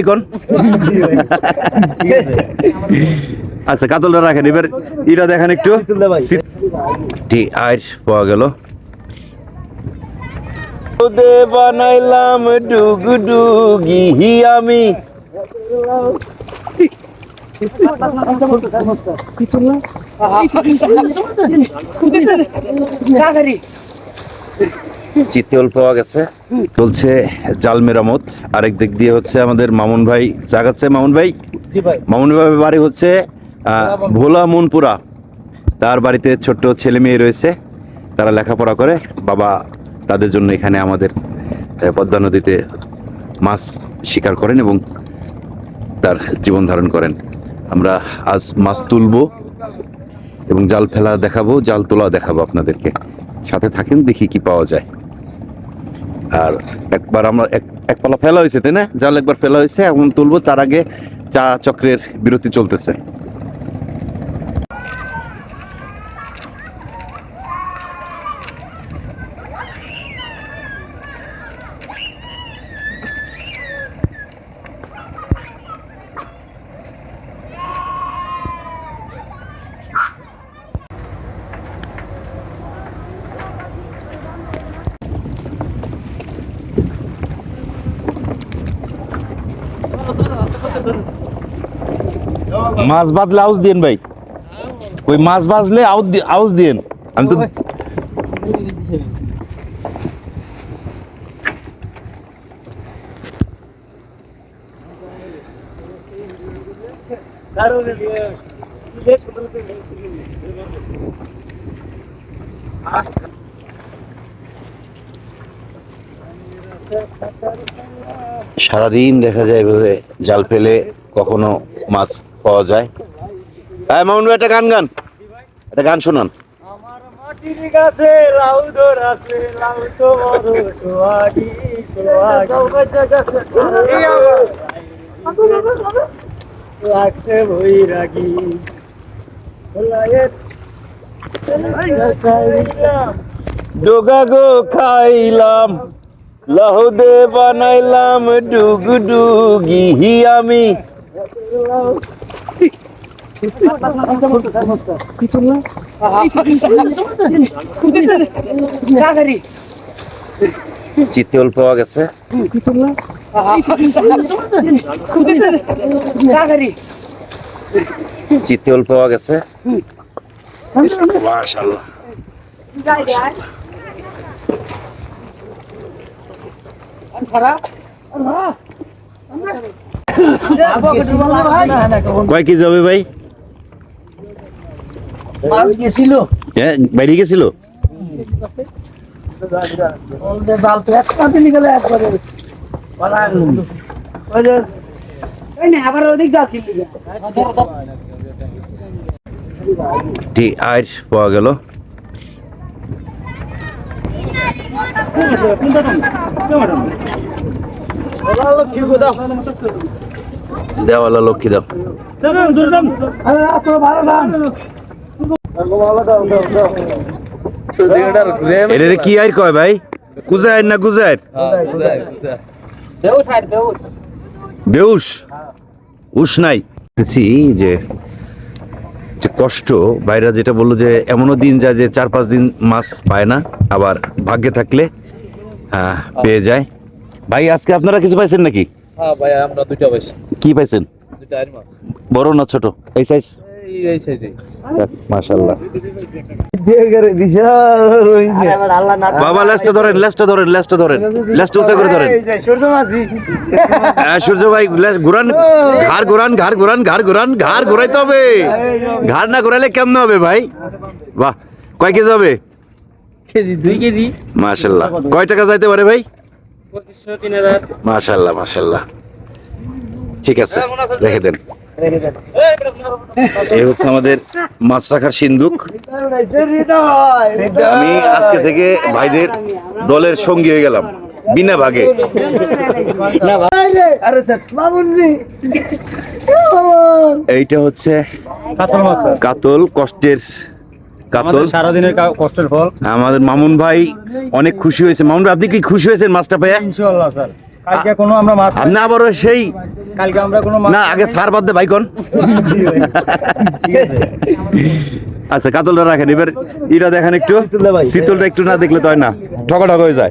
এখন আচ্ছা কাতলটা রাখেন। এবার এটা দেখেন একটু। ঠিক আর পাওয়া গেল। দে বানাইলাম ডুগু ডুগি আমি। চিতল পাওয়া গেছে। চলছে জাল মেরামত। আরেক দিক দিয়ে হচ্ছে আমাদের মামুন ভাই জাগাচ্ছে। মামুন ভাই? মামুন ভাই বাড়ি হচ্ছে ভোলা মনপুরা। তার বাড়িতে ছোট্ট ছেলে মেয়ে রয়েছে। তারা লেখাপড়া করে। বাবা তাদের জন্য এখানে আমাদের পদ্মা নদীতে মাছ শিকার করেন এবং তার জীবন ধারণ করেন। আমরা আজ মাছ তুলবো এবং জাল ফেলা দেখাবো জাল তোলা দেখাবো আপনাদেরকে। সাথে থাকেন দেখি কি পাওয়া যায়। আর একবার আমরা এক পালা ফেলা হয়েছে, তাই না? জাল একবার ফেলা হয়েছে, এখন তুলবো, তার আগে চা চক্রের বিরতি চলতেছে। মাছ বাঁধলে আউজ দিন ভাই। ওই মাছ বাঁধলে আউজ দি- আউজ দিন আমি তো সারাদিন দেখা যায় এভাবে জাল ফেলে কখনো মাছ পাওয়া যায়। হ্যাঁ মামুন ভাই একটা গান গান। একটা গান শোনান। আমার মাটির গাছে লাউ ধরাছে লাউ তো বড় সোহাগী সোহাগী। লাগছে ডোগা গো খাইলাম লাহুদে বানাইলাম ডুগু ডুগি আমি। চিতল পাওয়া গেছে। চিতল পাওয়া গেছে। মাশাআল্লাহ। কয় কেজি হবে ভাই? মাছ গেছিল। হ্যাঁ বাইরে গেছিল? জাল তো এক একবারে আবার ওদিক ঠিক আর পাওয়া গেল। কি গোদা দেওয়ালা লক্ষ্মী দাও। কি আর কয় ভাই? কুজার না গুজার বেউস উস নাই। যে যে কষ্ট বাইরা যেটা বলল যে এমনও দিন যায় যে চার পাঁচ দিন মাছ পায় না আবার ভাগ্যে থাকলে হ্যাঁ, পেয়ে যায়। ভাই আজকে আপনারা কিছু পাইছেন নাকি? হ্যাঁ ভাই আমরা দুইটা পাইছি। কি পাইছেন? দুইটা মাছ। বড় না ছোট? এই সাইজ এই এই সাইজে মাশাল্লাহ না বাবা লেসটা ধরেন লেসটা ধরেন লেসটা ধরেন। লেসটা উঁচা করে ধরেন। সূর্য হ্যাঁ, সূর্য ভাই ঘুরান। ঘাড় ঘুরান ঘাড় ঘুরান ঘাড় ঘুরান ঘাড় ঘুরাইতে হবে। ঘাড় না ঘুরাইলে কেমন হবে ভাই? বাহ কয় কেজি হবে? কেজি দুই কেজি। মাশাল্লাহ কয় টাকা যাইতে পারে ভাই? মাশাল্লাহ মাশাল্লাহ। ঠিক আছে রেখে দেন। এই হচ্ছে আমাদের মাছ রাখার সিন্দুক আমি আজকে থেকে ভাইদের দলের সঙ্গী হয়ে গেলাম বিনা ভাগে। আরে স্যার মামুন এইটা হচ্ছে কাতল কাতল কষ্টের কাতল। সারাদিনের কষ্টের ফল। আমাদের মামুন ভাই অনেক খুশি হয়েছে। মামুন ভাই আপনি কি খুশি হয়েছেন মাছটা পেয়ে? ইনশাআল্লাহ স্যার। কালকে কোনো আমরা মাছ আপনি আবারও সেই কালকে আমরা কোনো না আগে সার বাদ দে বাইকন আচ্ছা কাতলটা রাখেন। এবার ইটা দেখেন একটু। শীতলটা একটু না দেখলে তো হয় না। ঠকা ঠকা হয়ে যায়।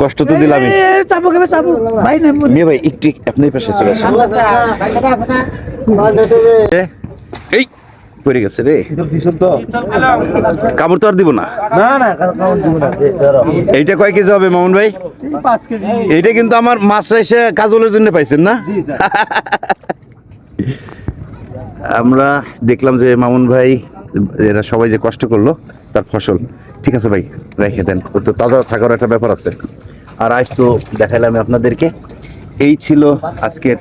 কষ্ট তো দিলামই চাপো কেবে চাপো। ভাই মেয়ে ভাই একটু আপনি পাশে চলে আসুন। এই পড়ে গেছে রে। কামড় তো। আর দিব না? না না কামড় দিব না। এইটা কয় কেজি হবে মামুন ভাই? এইটা কিন্তু আমার মাছ এসে কাজলের জন্য পাইছেন না? আমরা দেখলাম যে মামুন ভাই এরা সবাই যে কষ্ট করল তার ফসল। ঠিক আছে ভাই রেখে দেন। ওর তো তাজা থাকার একটা ব্যাপার আছে। আর আজ তো দেখাইলাম আপনাদেরকে। এই ছিল আজকের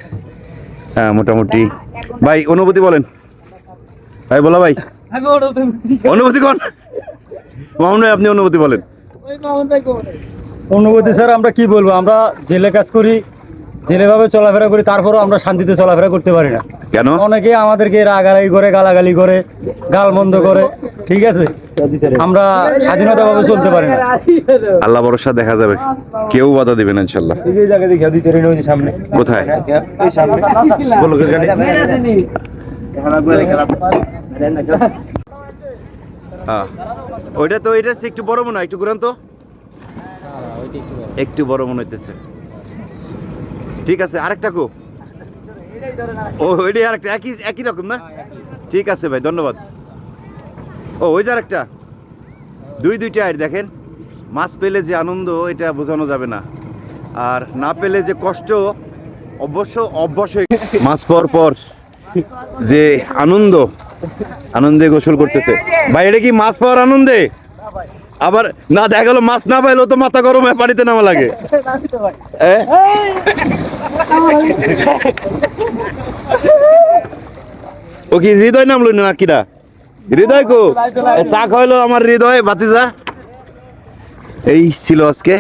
মোটামুটি। ভাই অনুভূতি বলেন। ভাই বলো ভাই। অনুভূতি কোন? মামুন ভাই আপনি অনুভূতি বলেন। অনুভূতি স্যার আমরা কি বলব? আমরা জেলে কাজ করি জেলে ভাবে চলাফেরা করি তারপরও আমরা শান্তিতে চলাফেরা করতে পারি না। কেন? অনেকে আমাদেরকে রাগারাগি করে গালাগালি করে গাল বন্ধ করে ঠিক আছে? আমরা স্বাধীনতা ভাবে চলতে পারি না। আল্লাহ ভরসা দেখা যাবে। কেউ বাধা দেবে না ইনশাল্লাহ। এই জায়গা দেখে দিতে রেনে ওই যে সামনে। কোথায় হ্যাঁ ওইটা তো একটু বড় মনে হয়, একটু ঘুরান তো। একটু বড় মনে হইতেছে। ঠিক আছে, আরেকটা কো। ওইটাই আরেকটা, একই একই রকম না? ঠিক আছে ভাই, ধন্যবাদ। ও, ওই যে আরেকটা। দুই, দুইটা আইট দেখেন। মাছ পেলে যে আনন্দ, এটা বোঝানো যাবে না। আর না পেলে যে কষ্ট, অবশ্য অবশ্যই মাছ পর পর। যে আনন্দ, আনন্দে গোসল করতেছে। ভাই, এটা কি মাছ পাওয়ার আনন্দে? আবার না দেখা গেল মাছ না পাইলেও তো মাথা গরম হয়ে পানিতে নামা লাগে? ও কি হৃদয় নামলো না কিরা হৃদয় কো? চা খাইলো আমার হৃদয় বাতিজা এই ছিল আজকে।